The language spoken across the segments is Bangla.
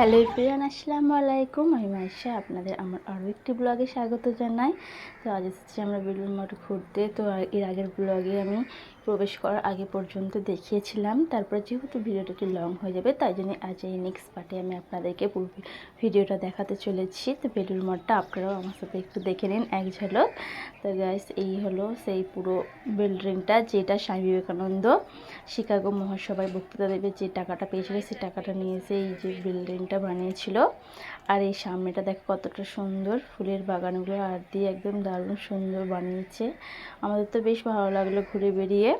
হ্যালো ফিরান আসসালামু আলাইকুম আমি মাইশা আপনাদের আমার আরও একটি ব্লগে স্বাগত জানাই। তো আজ এসেছি আমরা বেলুর মঠ ঘুরতে। তো এর আগের ব্লগে আমি প্রবেশ করার আগে পর্যন্ত দেখিয়েছিলাম। তারপর যেহেতু ভিডিওটা একটু লং হয়ে যাবে, তাই জন্য আজ এই নেক্সট পার্টে আমি আপনাদেরকে পুরো ভিডিওটা দেখাতে চলেছি। তো বেলুর মঠটা আপনারাও আমার সাথে একটু দেখে নিন, এক ঝলক। তো গাইস এই হলো সেই পুরো বিল্ডিংটা যেটা স্বামী বিবেকানন্দ শিকাগো মহাসভায় বক্তৃতা দেবে। যে টাকাটা পেয়েছিল, সেই টাকাটা নিয়ে এই যে বিল্ডিংটা বানিয়েছিল। আর এই সামনেটা দেখো কতটা সুন্দর, ফুলের বাগানগুলো আর দিয়ে একদম দারুণ সুন্দর বানিয়েছে। আমাদের তো বেশ ভালো লাগল ঘুরে বেরিয়ে।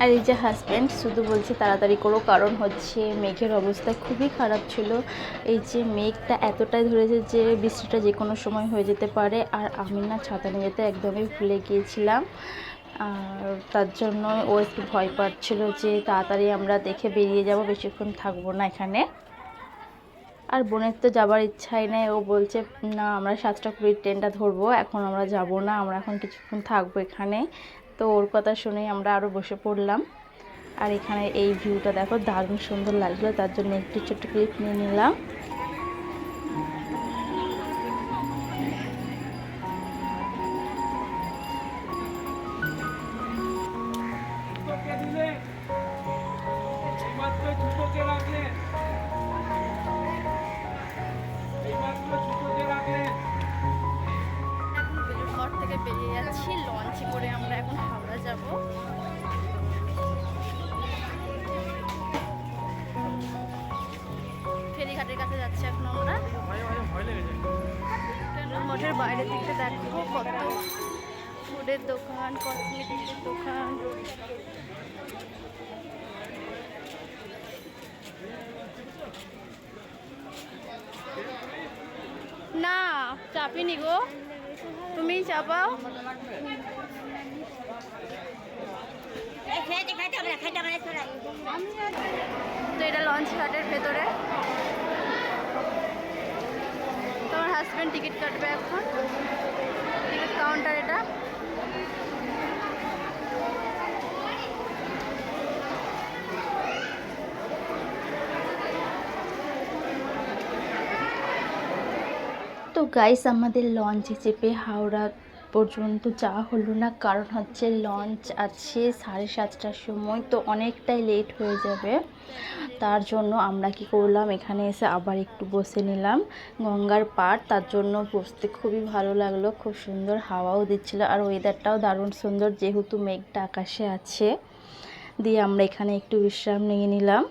আর এই যে হাজব্যান্ড শুধু বলছে তাড়াতাড়ি করো, কারণ হচ্ছে মেঘের অবস্থা খুবই খারাপ ছিল। এই যে মেঘটা এতটাই ধরেছে যে বৃষ্টিটা যে কোনো সময় হয়ে যেতে পারে। আর আমি না ছাতা নিয়ে যেতে একদমই ভুলে গিয়েছিলাম। আর তার জন্য ও একটু ভয় পাচ্ছিল যে তাড়াতাড়ি আমরা দেখে বেরিয়ে যাব, বেশিক্ষণ থাকব না এখানে। আর বোনের তো যাবার ইচ্ছাই নেই। ও বলছে, না, আমরা সাতটা কুড়ির ট্রেনটা ধরবো, এখন আমরা যাব না, আমরা এখন কিছুক্ষণ থাকব এখানে। তো ওর কথা শুনেই আমরা আরও বসে পড়লাম। আর এখানে এই ভিউটা দেখো, দারুণ সুন্দর লাগল, তার জন্য একটু ছোট্ট ক্লিপ নিয়ে নিলাম। কাছে যাচ্ছি এখন আমরা মঠের বাইরের দিকটা দেখো কত ফুডের দোকান কসমেটিকের দোকান। না চাপিনি গো। তুমি চাপাও। তো এটা লঞ্চ ঘাটের ভেতরে। হাজব্যান্ড টিকিট কাটবে এখন। টিকিট কাউন্টার এটা। তো গাইস আমাদের লঞ্চে চেপে হাওড়া পর্যন্ত যাওয়া হলো না, কারণ হচ্ছে লঞ্চ আছে সাড়ে সাতটার সময়, তো অনেকটাই লেট হয়ে যাবে। তার জন্য আমরা কি করলাম, এখানে এসে আবার একটু বসে নিলাম গঙ্গার পাড়। তার জন্য বসতে খুবই ভালো লাগল, খুব সুন্দর হাওয়াও দিচ্ছিল আর ওয়েদারটাও দারুণ সুন্দর, যেহেতু মেঘটা আকাশে আছে। দিয়ে আমরা এখানে একটু বিশ্রাম নিয়ে নিলাম।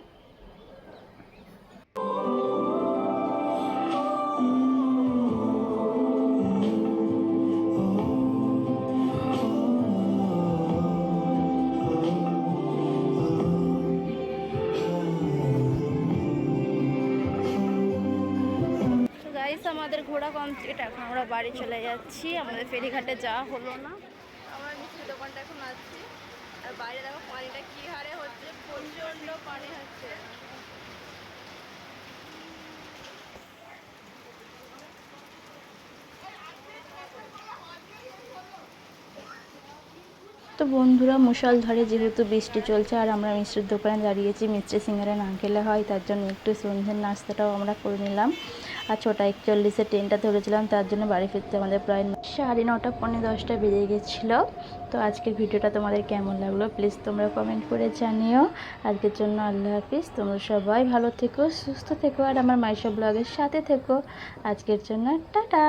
ঘোরা কমপ্লিট এখন আমরা বাড়ি চলে যাচ্ছি। আমাদের ফেরিঘাটে যাওয়া হলো না। আমরা মিষ্টির দোকানটা এখন আসছি আর বাইরে দেখো পানিটা কী হারে হচ্ছে, প্রচণ্ড পানি হচ্ছে। তো বন্ধুরা, মুশাল ধরে যেহেতু বৃষ্টি চলছে, আর আমরা মিষ্টির দোকানে দাঁড়িয়েছি, মিষ্টি সিঙ্গারা না খেলে হয়, তার জন্য একটু সন্ধ্যের নাস্তাটাও আমরা করে নিলাম। আর ছটা একচল্লিশে ট্রেনটা ধরেছিলাম, তার জন্য বাড়ি ফিরতে আমাদের প্রায় সাড়ে নটা, পৌনে দশটা বেজে গেছিল। তো আজকের ভিডিওটা তোমাদের কেমন লাগল প্লিজ তোমরা কমেন্ট করে জানিও। আজকের জন্য আল্লাহ হাফিজ, তোমরা সবাই ভালো থেকো, সুস্থ থেকো, আর আমার মাইশা ব্লগের সাথে থেকো। আজকের জন্য টাটা।